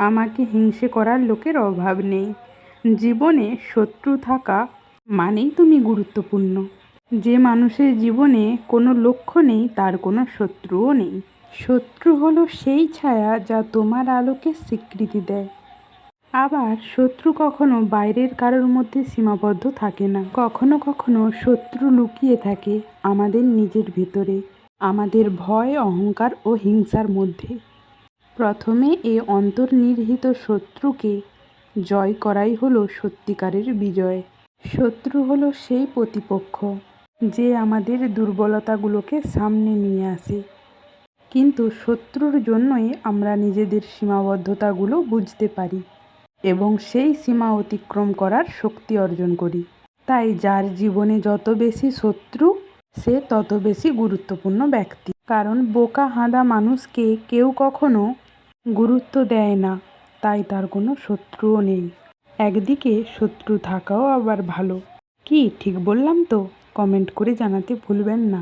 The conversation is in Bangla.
আমাকে হিংসে করার লোকের অভাব নেই। জীবনে শত্রু থাকা মানেই তুমি গুরুত্বপূর্ণ। যে মানুষের জীবনে কোনো লক্ষ্য নেই, তার কোনো শত্রুও নেই। শত্রু হলো সেই ছায়া যা তোমার আলোকে স্বীকৃতি দেয়। আবার শত্রু কখনো বাইরের কারোর মধ্যে সীমাবদ্ধ থাকে না। কখনো কখনো শত্রু লুকিয়ে থাকে আমাদের নিজের ভেতরে, আমাদের ভয়, অহংকার ও হিংসার মধ্যে। প্রথমে এই অন্তর্নিহিত শত্রুকে জয় করাই হলো সত্যিকারের বিজয়। শত্রু হলো সেই প্রতিপক্ষ, যে আমাদের দুর্বলতাগুলোকে সামনে নিয়ে আসে। কিন্তু শত্রুর জন্যই আমরা নিজেদের সীমাবদ্ধতাগুলো বুঝতে পারি এবং সেই সীমা অতিক্রম করার শক্তি অর্জন করি। তাই যার জীবনে যত বেশি শত্রু, সে তত বেশি গুরুত্বপূর্ণ ব্যক্তি। কারণ বোকা হাঁদা মানুষকে কেউ কখনো গুরুত্ব দেয় না, তাই তার কোনো শত্রুও নেই। একদিকে শত্রু থাকাও আবার ভালো। কি, ঠিক বললাম তো? কমেন্ট করে জানাতে ভুলবেন না।